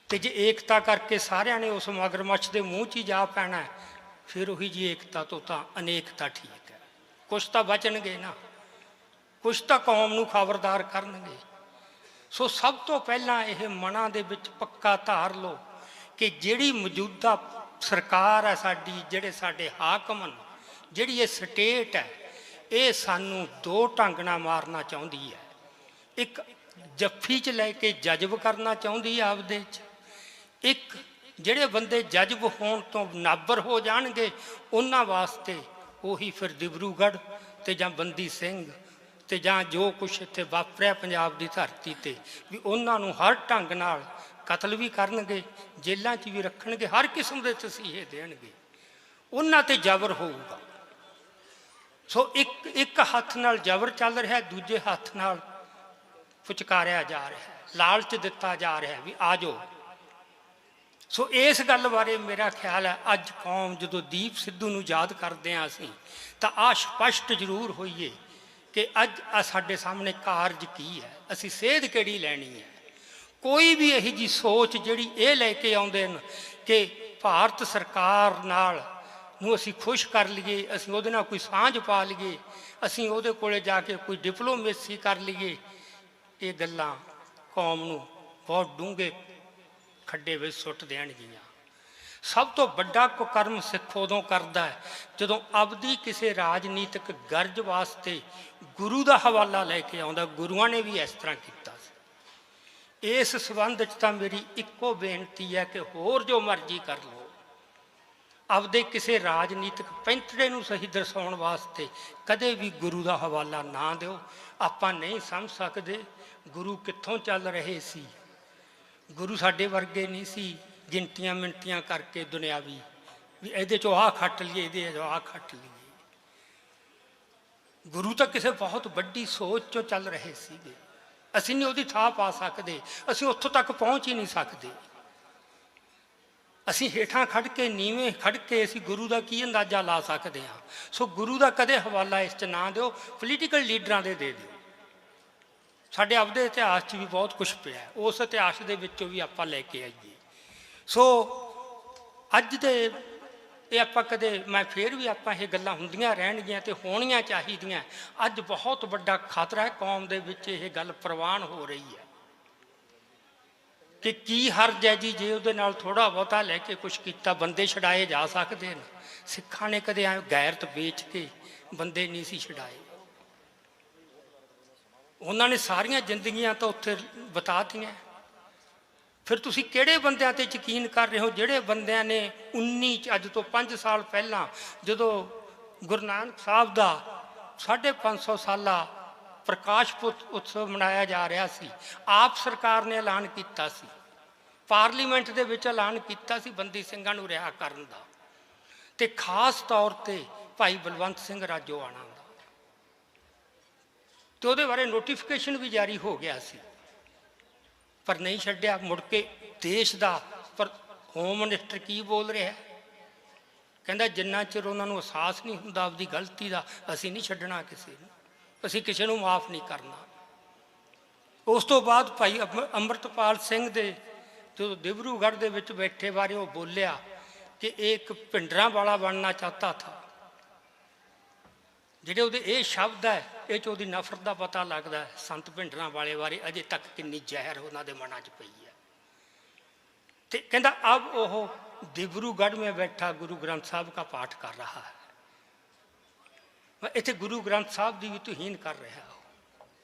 ਤੇ ਜੇ ਏਕਤਾ ਕਰਕੇ ਸਾਰਿਆਂ ਨੇ ਉਸ ਮਗਰਮੱਛ ਦੇ ਮੂੰਹ 'ਚ ਹੀ ਜਾ ਪੈਣਾ ਫਿਰ ਉਹੀ ਜੀ ਏਕਤਾ ਤੋਂ ਤਾਂ ਅਨੇਕਤਾ ਠੀਕ ਹੈ। ਕੁਛ ਤਾਂ ਬਚਣਗੇ ਨਾ। ਕੁਛ ਤਾਂ ਕੌਮ ਨੂੰ ਖਬਰਦਾਰ ਕਰਨਗੇ। ਸੋ ਸਭ ਤੋਂ ਪਹਿਲਾਂ ਇਹ ਮਨਾਂ ਦੇ ਵਿੱਚ ਪੱਕਾ ਧਾਰ ਲਓ ਕਿ ਜਿਹੜੀ ਮੌਜੂਦਾ ਸਰਕਾਰ ਹੈ ਸਾਡੀ, ਜਿਹੜੇ ਸਾਡੇ ਹਾਕਮ ਨੇ ਜਿਹੜੀ ਇਹ ਸਟੇਟ ਹੈ, ਇਹ ਸਾਨੂੰ ਦੋ ਢੰਗ ਨਾਲ ਮਾਰਨਾ ਚਾਹੁੰਦੀ ਹੈ। ਇੱਕ ਜੱਫੀ 'ਚ ਲੈ ਕੇ ਜਜ਼ਬ ਕਰਨਾ ਚਾਹੁੰਦੀ ਹੈ ਆਪਦੇ 'ਚ। ਇੱਕ ਜਿਹੜੇ ਬੰਦੇ ਜਜ਼ਬ ਹੋਣ ਤੋਂ ਨਾਬਰ ਹੋ ਜਾਣਗੇ, ਉਹਨਾਂ ਵਾਸਤੇ ਉਹੀ ਫਿਰ ਦਿਬਰੂਗੜ੍ਹ ਤੇ ਜਾਂ ਬੰਦੀ ਸਿੰਘ ਤੇ ਜਾਂ ਜੋ ਕੁਛ ਇੱਥੇ ਵਾਪਰਿਆ ਪੰਜਾਬ ਦੀ ਧਰਤੀ ਤੇ, ਵੀ ਉਹਨਾਂ ਨੂੰ ਹਰ ਢੰਗ ਨਾਲ ਕਤਲ ਵੀ ਕਰਨਗੇ, ਜੇਲ੍ਹਾਂ 'ਚ ਵੀ ਰੱਖਣਗੇ, ਹਰ ਕਿਸਮ ਦੇ ਤਸੀਹੇ ਦੇਣਗੇ, ਉਹਨਾਂ ਤੇ ਜ਼ਬਰ ਹੋਊਗਾ। ਸੋ ਇੱਕ ਇੱਕ ਹੱਥ ਨਾਲ ਜ਼ਬਰ ਚੱਲ ਰਿਹਾ, ਦੂਜੇ ਹੱਥ ਨਾਲ ਫੁਚਕਾਰਿਆ ਜਾ ਰਿਹਾ, ਲਾਲਚ ਦਿੱਤਾ ਜਾ ਰਿਹਾ ਵੀ ਆ ਜਾਓ। ਸੋ ਇਸ ਗੱਲ ਬਾਰੇ ਮੇਰਾ ਖਿਆਲ ਹੈ, ਅੱਜ ਕੌਮ ਜਦੋਂ ਦੀਪ ਸਿੱਧੂ ਨੂੰ ਯਾਦ ਕਰਦੇ ਹਾਂ ਅਸੀਂ, ਤਾਂ ਆ ਸਪਸ਼ਟ ਜ਼ਰੂਰ ਹੋਈਏ। ਕਿ ਅੱਜ ਆ ਸਾਡੇ ਸਾਹਮਣੇ ਕਾਰਜ ਕੀ ਹੈ? ਅਸੀਂ ਸੇਧ ਕਿਹੜੀ ਲੈਣੀ ਹੈ? ਕੋਈ ਵੀ ਇਹੋ ਜੀ ਸੋਚ ਜਿਹੜੀ ਇਹ ਲੈ ਕੇ ਆਉਂਦੇ ਨੇ ਕਿ ਭਾਰਤ ਸਰਕਾਰ ਨਾਲ ਨੂੰ ਅਸੀਂ ਖੁਸ਼ ਕਰ ਲਈਏ, ਅਸੀਂ ਉਹਦੇ ਨਾਲ ਕੋਈ ਸਾਂਝ ਪਾ ਲਈਏ, ਅਸੀਂ ਉਹਦੇ ਕੋਲੇ ਜਾ ਕੇ ਕੋਈ ਡਿਪਲੋਮੇਸੀ ਕਰ ਲਈਏ, ਇਹ ਗੱਲਾਂ ਕੌਮ ਨੂੰ ਬਹੁਤ ਡੂੰਘੇ ਖੱਡੇ ਵਿੱਚ ਸੁੱਟ ਦੇਣਗੀਆਂ। ਸਭ ਤੋਂ ਵੱਡਾ ਕੁਕਰਮ ਸਿੱਖ ਉਦੋਂ ਕਰਦਾ ਹੈ ਜਦੋਂ ਆਪਦੀ ਕਿਸੇ ਰਾਜਨੀਤਿਕ ਗਰਜ ਵਾਸਤੇ ਗੁਰੂ ਦਾ ਹਵਾਲਾ ਲੈ ਕੇ ਆਉਂਦਾ। ਗੁਰੂਆਂ ਨੇ ਵੀ ਇਸ ਤਰ੍ਹਾਂ ਕੀਤਾ ਸੀ। ਇਸ ਸਬੰਧ 'ਚ ਤਾਂ ਮੇਰੀ ਇੱਕੋ ਬੇਨਤੀ ਹੈ ਕਿ ਹੋਰ ਜੋ ਮਰਜ਼ੀ ਕਰ ਲਓ। ਆਪਦੇ ਕਿਸੇ ਰਾਜਨੀਤਿਕ ਪੈਂਤੜੇ ਨੂੰ ਸਹੀ ਦਰਸਾਉਣ ਵਾਸਤੇ ਕਦੇ ਵੀ ਗੁਰੂ ਦਾ ਹਵਾਲਾ ਨਾ ਦਿਓ। ਆਪਾਂ ਨਹੀਂ ਸਮਝ ਸਕਦੇ ਗੁਰੂ ਕਿੱਥੋਂ ਚੱਲ ਰਹੇ ਸੀ। ਗੁਰੂ ਸਾਡੇ ਵਰਗੇ ਨਹੀਂ ਸੀ। ਗਿਣਤੀਆਂ ਮਿੰਟੀਆਂ ਕਰਕੇ ਦੁਨਿਆਵੀ, ਵੀ ਇਹਦੇ ਚੋਂ ਆਹ ਖੱਟ ਲਈਏ, ਇਹਦੇ ਚੋਂ ਆਹ ਖੱਟ ਲਈਏ। ਗੁਰੂ ਤਾਂ ਕਿਸੇ ਬਹੁਤ ਵੱਡੀ ਸੋਚ ਚੋਂ ਚੱਲ ਰਹੇ ਸੀਗੇ। ਅਸੀਂ ਨਹੀਂ ਉਹਦੀ ਥਾਂ ਪਾ ਸਕਦੇ, ਅਸੀਂ ਉੱਥੋਂ ਤੱਕ ਪਹੁੰਚ ਹੀ ਨਹੀਂ ਸਕਦੇ। ਅਸੀਂ ਹੇਠਾਂ ਖੜ ਕੇ, ਨੀਵੇਂ ਖੜ ਕੇ ਅਸੀਂ ਗੁਰੂ ਦਾ ਕੀ ਅੰਦਾਜ਼ਾ ਲਾ ਸਕਦੇ ਹਾਂ? ਸੋ ਗੁਰੂ ਦਾ ਕਦੇ ਹਵਾਲਾ ਇਸ 'ਚ ਨਾ ਦਿਓ ਪੋਲੀਟੀਕਲ ਲੀਡਰਾਂ ਦੇ ਦੇ ਦਿਓ। ਸਾਡੇ ਆਪਦੇ ਇਤਿਹਾਸ 'ਚ ਵੀ ਬਹੁਤ ਕੁਝ ਪਿਆ। ਉਸ ਇਤਿਹਾਸ ਦੇ ਵਿੱਚੋਂ ਵੀ ਆਪਾਂ ਲੈ ਕੇ ਆਈਏ। ਸੋ ਅੱਜ ਦੇ ਇਹ ਆਪਾਂ ਕਦੇ, ਮੈਂ ਫੇਰ ਵੀ ਆਪਾਂ ਇਹ ਗੱਲਾਂ ਹੁੰਦੀਆਂ ਰਹਿਣਗੀਆਂ ਤੇ ਹੋਣੀਆਂ ਚਾਹੀਦੀਆਂ। ਅੱਜ ਬਹੁਤ ਵੱਡਾ ਖਤਰਾ ਹੈ, ਕੌਮ ਦੇ ਵਿੱਚ ਇਹ ਗੱਲ ਪ੍ਰਵਾਨ ਹੋ ਰਹੀ ਹੈ। ਕਿ ਕੀ ਹਰਜ ਹੈ ਜੀ ਜੇ ਉਹਦੇ ਨਾਲ ਥੋੜਾ ਬਹੁਤਾ ਲੈ ਕੇ ਕੁਝ ਕੀਤਾ, ਬੰਦੇ ਛਡਾਏ ਜਾ ਸਕਦੇ ਨੇ। ਸਿੱਖਾਂ ਨੇ ਕਦੇ ਐ ਗੈਰਤ ਵੇਚ ਕੇ ਬੰਦੇ ਨਹੀਂ ਸੀ ਛਡਾਏ। ਉਹਨਾਂ ਨੇ ਸਾਰੀਆਂ ਜ਼ਿੰਦਗੀਆਂ ਤਾਂ ਉੱਥੇ ਬਤਾਤੀਆਂ ਫਿਰ ਤੁਸੀਂ ਕਿਹੜੇ ਬੰਦਿਆਂ ਤੇ ਯਕੀਨ ਕਰ ਰਹੇ ਹੋ? ਜਿਹੜੇ ਬੰਦਿਆਂ ਨੇ 19 ਚ ਅੱਜ ਤੋਂ 5 ਸਾਲ ਪਹਿਲਾਂ ਜਦੋਂ ਗੁਰੂ ਨਾਨਕ ਸਾਹਿਬ ਦਾ 550 ਸਾਲਾ ਪ੍ਰਕਾਸ਼ ਪੁਰਬ ਉਤਸਵ ਮਨਾਇਆ ਜਾ ਰਿਹਾ ਸੀ, ਆਪ ਸਰਕਾਰ ਨੇ ਐਲਾਨ ਕੀਤਾ ਸੀ। ਪਾਰਲੀਮੈਂਟ ਦੇ ਵਿੱਚ ਐਲਾਨ ਕੀਤਾ ਸੀ ਬੰਦੀ ਸਿੰਘਾਂ ਨੂੰ ਰਿਹਾ ਕਰਨ ਦਾ। ਤੇ ਖਾਸ ਤੌਰ ਤੇ ਭਾਈ ਬਲਵੰਤ ਸਿੰਘ ਰਾਜੋਆਣਾ ਦਾ। ਤੇ ਉਹਦੇ ਬਾਰੇ ਨੋਟੀਫਿਕੇਸ਼ਨ ਵੀ ਜਾਰੀ ਹੋ ਗਿਆ ਸੀ। ਪਰ ਨਹੀਂ ਛੱਡਿਆ ਮੁੜ ਕੇ ਦੇਸ਼ ਦਾ। ਪਰ ਹੋਮ ਮਿਨਿਸਟਰ ਕੀ ਬੋਲ ਰਿਹਾ? ਕਹਿੰਦਾ ਜਿੰਨਾ ਚਿਰ ਉਹਨਾਂ ਨੂੰ ਅਹਿਸਾਸ ਨਹੀਂ ਹੁੰਦਾ ਆਪਦੀ ਗਲਤੀ ਦਾ, ਅਸੀਂ ਨਹੀਂ ਛੱਡਣਾ ਕਿਸੇ ਨੂੰ। ਅਸੀਂ ਕਿਸੇ ਨੂੰ ਮਾਫ ਨਹੀਂ ਕਰਨਾ। ਉਸ ਤੋਂ ਬਾਅਦ ਭਾਈ ਅਮ- ਅੰਮ੍ਰਿਤਪਾਲ ਸਿੰਘ ਦੇ ਜਦੋਂ ਦਿਬਰੂਗੜ੍ਹ ਦੇ ਵਿੱਚ ਬੈਠੇ ਬਾਰੇ ਉਹ ਬੋਲਿਆ ਕਿ ਇਹ ਇੱਕ ਭਿੰਡਰਾਂ ਵਾਲਾ ਬਣਨਾ ਚਾਹਤਾ ਥਾ। ਜਿਹੜੇ ਉਹਦੇ ਇਹ ਸ਼ਬਦ ਹੈ ਇਹ ਚ ਉਹਦੀ ਨਫ਼ਰਤ ਦਾ ਪਤਾ ਲੱਗਦਾ ਹੈ ਸੰਤ ਭਿੰਡਰਾਂ ਵਾਲੇ ਬਾਰੇ ਅਜੇ ਤੱਕ ਕਿੰਨੀ ਜ਼ਹਿਰ ਉਹਨਾਂ ਦੇ ਮਨਾਂ 'ਚ ਪਈ ਹੈ ਤੇ ਕਹਿੰਦਾ ਅਬ ਉਹ ਦਿਬਰੂਗੜ੍ਹ में बैठा गुरु ग्रंथ साहब का पाठ कर रहा है ਮੈਂ ਇੱਥੇ ਗੁਰੂ ਗ੍ਰੰਥ ਸਾਹਿਬ ਦੀ ਵੀ ਤੁਹੀਨ ਕਰ ਰਿਹਾ ਹੋ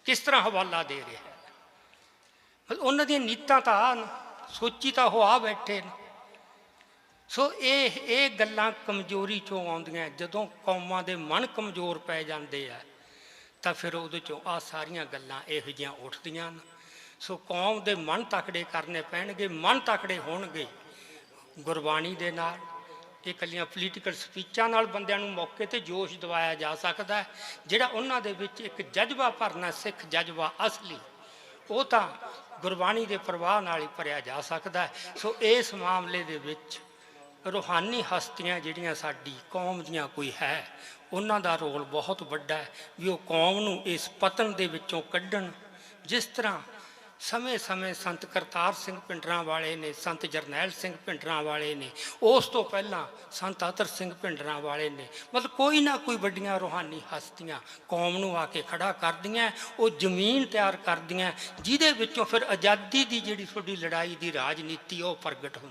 ਕਿਸ ਤਰ੍ਹਾਂ ਹਵਾਲਾ ਦੇ ਰਿਹਾ ਹੈ ਮਤਲਬ ਉਹਨਾਂ ਦੀਆਂ ਨੀਤਾਂ ਤਾਂ ਆਹ ਨੇ, ਸੋਚੀ ਤਾਂ ਉਹ ਆ ਬੈਠੇ ਨੇ ਸੋ ਇਹ ਇਹ ਗੱਲਾਂ ਕਮਜ਼ੋਰੀ ਚੋਂ ਆਉਂਦੀਆਂ ਜਦੋਂ ਕੌਮਾਂ ਦੇ ਮਨ ਕਮਜ਼ੋਰ ਪੈ ਜਾਂਦੇ ਆ ਤਾਂ ਫਿਰ ਉਹਦੇ ਚੋਂ ਆ ਸਾਰੀਆਂ ਗੱਲਾਂ ਇਹੋ ਜਿਹੀਆਂ ਉੱਠਦੀਆਂ ਨੇ ਸੋ ਕੌਮ ਦੇ ਮਨ ਤਕੜੇ ਕਰਨੇ ਪੈਣਗੇ, ਮਨ ਤਕੜੇ ਹੋਣਗੇ ਗੁਰਬਾਣੀ ਦੇ ਨਾਲ। ਇਹ ਕੱਲੀਆਂ ਪੋਲੀਟੀਕਲ ਸਪੀਚਾਂ ਨਾਲ ਬੰਦਿਆਂ ਨੂੰ ਮੌਕੇ ਤੇ ਜੋਸ਼ ਦਿਵਾਇਆ ਜਾ ਸਕਦਾ ਹੈ, ਜਿਹੜਾ ਉਹਨਾਂ ਦੇ ਵਿੱਚ ਇੱਕ ਜਜ਼ਬਾ ਭਰਨਾ ਸਿੱਖ ਜਜ਼ਬਾ ਅਸਲੀ, ਉਹ ਤਾਂ ਗੁਰਬਾਣੀ ਦੇ ਪ੍ਰਵਾਹ ਨਾਲ ਹੀ ਭਰਿਆ ਜਾ ਸਕਦਾ ਹੈ। ਸੋ ਇਸ ਮਾਮਲੇ ਦੇ ਵਿੱਚ ਰੂਹਾਨੀ ਹਸਤੀਆਂ ਜਿਹੜੀਆਂ ਸਾਡੀ ਕੌਮ ਦੀਆਂ ਕੋਈ ਹੈ, ਉਹਨਾਂ ਦਾ ਰੋਲ ਬਹੁਤ ਵੱਡਾ ਹੈ ਵੀ ਉਹ ਕੌਮ ਨੂੰ ਇਸ ਪਤਨ ਦੇ ਵਿੱਚੋਂ ਕੱਢਣ। ਜਿਸ ਤਰ੍ਹਾਂ ਸਮੇਂ-ਸਮੇਂ ਸੰਤ ਕਰਤਾਰ ਸਿੰਘ ਪਿੰਡਰਾਂ ਵਾਲੇ ਨੇ, ਸੰਤ ਜਰਨੈਲ ਸਿੰਘ ਪਿੰਡਰਾਂ ਵਾਲੇ ਨੇ, ਉਸ ਤੋਂ ਪਹਿਲਾਂ ਸੰਤ ਅਤਰ ਸਿੰਘ ਪਿੰਡਰਾਂ ਵਾਲੇ ਨੇ, ਮਤਲਬ ਕੋਈ ਨਾ ਕੋਈ ਵੱਡੀਆਂ ਰੂਹਾਨੀ ਹਸਤੀਆਂ ਕੌਮ ਨੂੰ ਆ ਕੇ ਖੜਾ ਕਰਦੀਆਂ, ਉਹ ਜ਼ਮੀਨ ਤਿਆਰ ਕਰਦੀਆਂ, ਜਿਹਦੇ ਵਿੱਚੋਂ ਫਿਰ ਆਜ਼ਾਦੀ ਦੀ ਜਿਹੜੀ ਤੁਹਾਡੀ ਲੜਾਈ ਦੀ ਰਾਜਨੀਤੀ, ਉਹ ਪ੍ਰਗਟ ਹੁੰਦੀ।